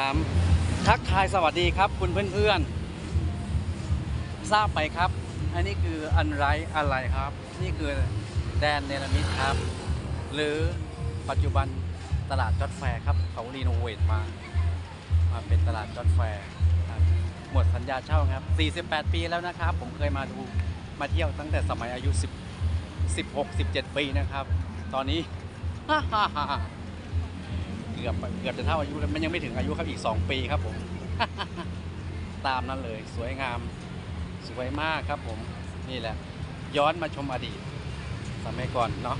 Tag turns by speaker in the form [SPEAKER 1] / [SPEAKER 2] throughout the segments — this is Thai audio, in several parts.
[SPEAKER 1] สามทักทายสวัสดีครับคุณเพื่อนๆ ทราบไปครับ อันนี้คืออันไรอะไรครับ นี่คือแดนเนลมิดครับ หรือปัจจุบันตลาดจอดแฟร์ครับ เขารีโนเวทมา มาเป็นตลาดจอดแฟร์ครับหมดสัญญาเช่าครับ 48 ปีแล้วนะครับ ผมเคยมาดูมาเที่ยวตั้งแต่สมัยอายุ 10 16 17 ปีนะครับ ตอนนี้เกือบเกือบจะเท่าอายุแล้วมันยังไม่ถึงอายุครับอีก 2 ปีครับผม ตามนั้นเลยสวยงามสวยมากครับผมนี่แหละ ย้อนมาชมอดีต สมัยก่อนเนาะ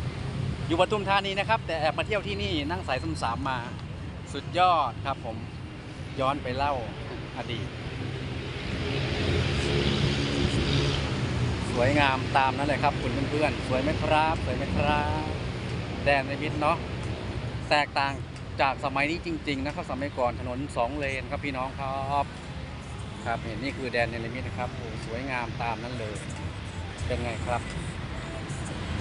[SPEAKER 1] อยู่ปทุมธานีนะครับ แต่แอบมาเที่ยวที่นี่นั่งสายสมสามมา สุดยอดครับผมย้อนไปเล่าอดีต สวยงามตามนั้นเลยครับ คุณเพื่อนๆสวยไหมครับ สวยไหมครับ แดนในมิตรเนาะแตกต่าง จากสมัยนี้จริง ๆ นะครับสมัยก่อนถนนสองเลนครับพี่น้องครับครับเห็นนี่คือแดนเนลมิตนะครับโอ้สวยงามตามนั้นเลย เป็นไงครับ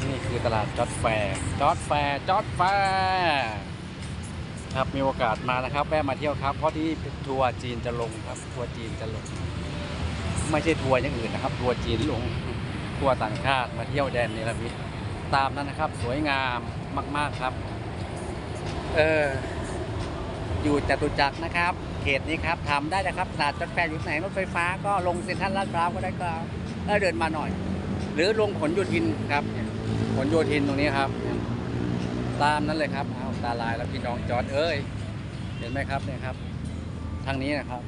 [SPEAKER 1] นี่คือตลาดจอดแฟร์จอดแฟร์จอดแฟร์ครับมีโอกาสมานะครับแวะมาเที่ยวครับเพราะที่ทัวร์จีนจะลงครับทัวร์จีนจะลง ไม่ใช่ทัวร์อย่างอื่นนะครับ ทัวร์จีนลงทัวร์ต่างชาติมาเที่ยวแดนเนรมิตตามนั้นนะครับ สวยงามมาก ๆครับ เออ อยู่จตุจักรนะครับ เขตนี้ครับทำได้นะครับตลาดจอดแฟอยู่ไหนรถไฟฟ้าก็ลงเซ็นทรัลลาดพร้าวก็ได้ก็เออเดินมาหน่อย หรือลงผลโยธินครับเนี่ยผลโยธินตรงนี้ครับ ตามนั้นเลยครับเอาตาลายแล้วพี่น้องจอดเอ้ยเห็นไหมครับเนี่ยครับ ทางนี้นะครับ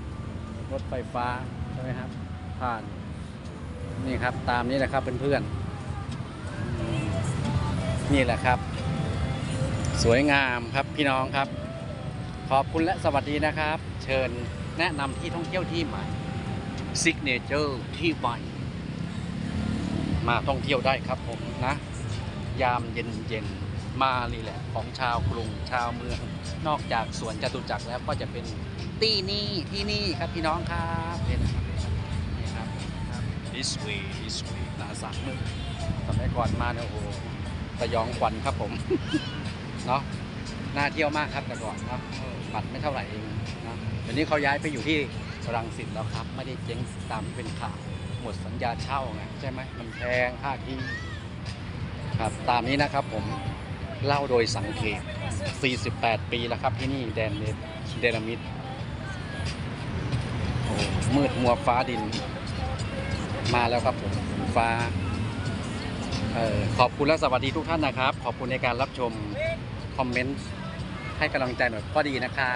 [SPEAKER 1] รถไฟฟ้าใช่ไหมครับ ผ่าน นี่ครับ ตามนี้แหละครับเพื่อนๆนี่แหละครับ สวยงามครับพี่น้องครับ ขอบคุณและสวัสดีนะครับ เชิญแนะนำที่ท่องเที่ยวที่ใหม่ซิกเนเจอร์ที่ใหม่มาท่องเที่ยวได้ครับผมนะ ยามเย็นเย็นๆมานี่แหละของชาวกรุงชาวเมือง นอกจากสวนจตุจักรแล้วก็จะเป็นที่นี่ที่นี่ครับพี่น้องครับเห็นไหมครับนี่ครับครับ this way this way ตาสักมือสมัยก่อนมาเนี่ยโอ้โหสยองขวัญครับผม เนาะน่าเที่ยวมากครับแต่ก่อนเนาะบัตรไม่เท่าไหร่เองเนาะเดี๋ยวนี้เขาย้ายไปอยู่ที่รังสิตแล้วครับ ไม่ได้เจ๊งตามที่เป็นข่าวหมดสัญญาเช่าไงใช่ไหมมันแพงค่าที่ครับตามนี้นะครับผมเล่าโดยสังเกต 48 ปีแล้วครับที่นี่แดนเดนามิดโอ้มืดมัวฟ้าดิน มาแล้วครับผมฟ้าออขอบคุณและสวัสดีทุกท่านนะครับ ขอบคุณในการรับชม คอมเมนต์ให้กำลังใจหน่อยก็ดีนะคะ